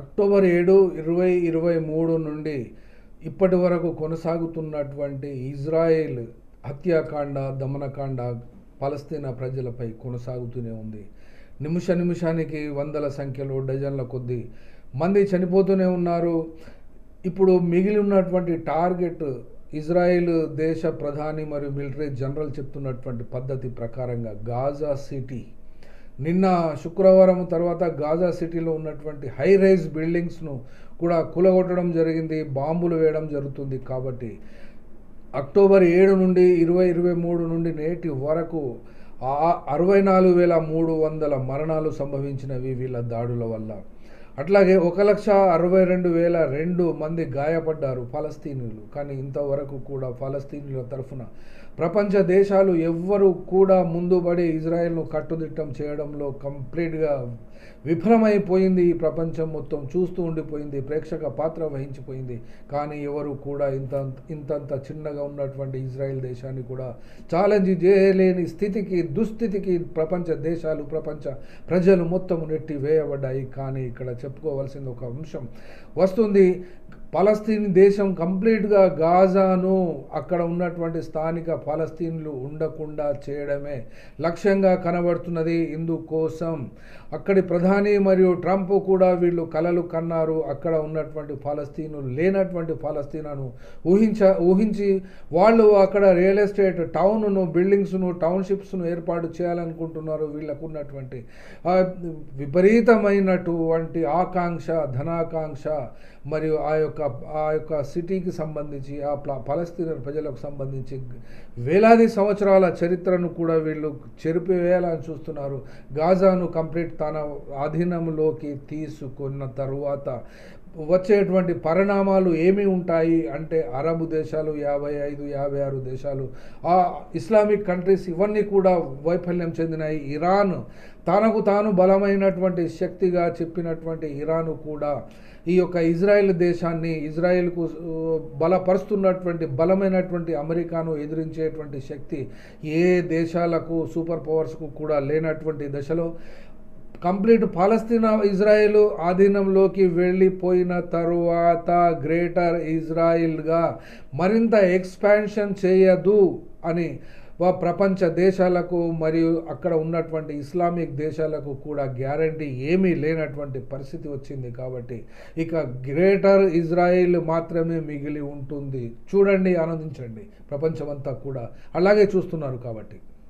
October ఏడు ఇరవై ఇరవై మూడు నుండి ఇప్పటి వరకు కొనసాగుతున్నటువంటి ఇజ్రాయెల్ హత్యాకాండ దమనకాండ పలస్తీనా ప్రజలపై కొనసాగుతూనే ఉంది. నిమిష నిమిషానికి వందల సంఖ్యలో డజన్ల కొద్దీ మంది చనిపోతూనే ఉన్నారు. ఇప్పుడు మిగిలి ఉన్నటువంటి టార్గెట్ ఇజ్రాయెల్ దేశ ప్రధాని మరియు మిలిటరీ జనరల్ చెప్తున్నటువంటి పద్ధతి ప్రకారంగా గాజా సిటీ నిన్న శుక్రవారం తర్వాత గాజా సిటీలో ఉన్నటువంటి హై రైజ్ బిల్డింగ్స్ను కూడా కూలగొట్టడం జరిగింది బాంబులు వేయడం జరుగుతుంది కాబట్టి అక్టోబర్ ఏడు నుండి ఇరవై ఇరవై మూడు నుండి నేటి వరకు అరవై నాలుగు వేల మూడు వందల మరణాలు సంభవించినవి వీళ్ళ దాడుల వల్ల. అట్లాగే ఒక లక్ష అరవై రెండు వేల రెండు మంది గాయపడ్డారు ఫలస్తీనులు. కానీ ఇంతవరకు కూడా ఫలస్తీనుల తరఫున ప్రపంచ దేశాలు ఎవ్వరూ కూడా ముందుబడి ఇజ్రాయెల్ను కట్టుదిట్టం చేయడంలో కంప్లీట్గా విఫలమైపోయింది ఈ ప్రపంచం మొత్తం. చూస్తూ ఉండిపోయింది ప్రేక్షక పాత్ర వహించిపోయింది. కానీ ఎవరు కూడా ఇంత ఇంతంత చిన్నగా ఉన్నటువంటి ఇజ్రాయెల్ దేశాన్ని కూడా ఛాలెంజ్ చేయలేని స్థితికి దుస్థితికి ప్రపంచ దేశాలు ప్రపంచ ప్రజలు మొత్తం నెట్టి వేయబడ్డాయి కానీ ఇక్కడ చెప్పుకోవాల్సింది ఒక అంశం. వస్తుంది పలస్తీన్ దేశం కంప్లీట్గా గాజాను అక్కడ ఉన్నటువంటి స్థానిక ఫలస్తీన్లు ఉండకుండా చేయడమే లక్ష్యంగా కనబడుతున్నది ఇందుకోసం అక్కడి ప్రధాని మరియు ట్రంప్ కూడా వీళ్ళు కలలు కన్నారు. అక్కడ ఉన్నటువంటి ఫలస్తీను లేనటువంటి ఫలస్తీనాను ఊహించ ఊహించి వాళ్ళు అక్కడ రియల్ ఎస్టేట్ టౌన్ను బిల్డింగ్స్ను టౌన్షిప్స్ను ఏర్పాటు చేయాలనుకుంటున్నారు. వీళ్ళకు ఉన్నటువంటి విపరీతమైనటువంటి ఆకాంక్ష ధనాకాంక్ష మరియు ఆ యొక్క ఆ యొక్క సిటీకి సంబంధించి ఆ ఫలస్తీన ప్రజలకు సంబంధించి వేలాది సంవత్సరాల చరిత్రను కూడా వీళ్ళు చెరిపివేయాలని చూస్తున్నారు. గాజాను కంప్లీట్ తన ఆధీనంలోకి తీసుకున్న తరువాత వచ్చేటువంటి పరిణామాలు ఏమి ఉంటాయి అంటే అరబ్ దేశాలు యాభై ఐదు యాభై ఆరు దేశాలు ఆ ఇస్లామిక్ కంట్రీస్ ఇవన్నీ కూడా వైఫల్యం చెందినాయి. ఇరాన్ తనకు తాను బలమైనటువంటి శక్తిగా చెప్పినటువంటి ఇరాను కూడా ఈ యొక్క ఇజ్రాయెల్ దేశాన్ని ఇజ్రాయెల్కు బలపరుస్తున్నటువంటి బలమైనటువంటి అమెరికాను ఎదిరించేటువంటి శక్తి ఏ దేశాలకు సూపర్ పవర్స్కు కూడా లేనటువంటి దశలో కంప్లీట్ పాలస్తీనా ఇజ్రాయెల్ ఆధీనంలోకి వెళ్ళిపోయిన తరువాత గ్రేటర్ ఇజ్రాయిల్గా మరింత ఎక్స్పాన్షన్ చేయదు అని ప్రపంచ దేశాలకు మరియు అక్కడ ఉన్నటువంటి ఇస్లామిక్ దేశాలకు కూడా గ్యారంటీ ఏమీ లేనటువంటి పరిస్థితి వచ్చింది కాబట్టి ఇక గ్రేటర్ ఇజ్రాయిల్ మాత్రమే మిగిలి ఉంటుంది. చూడండి ఆనందించండి. ప్రపంచమంతా కూడా అలాగే చూస్తున్నారు కాబట్టి.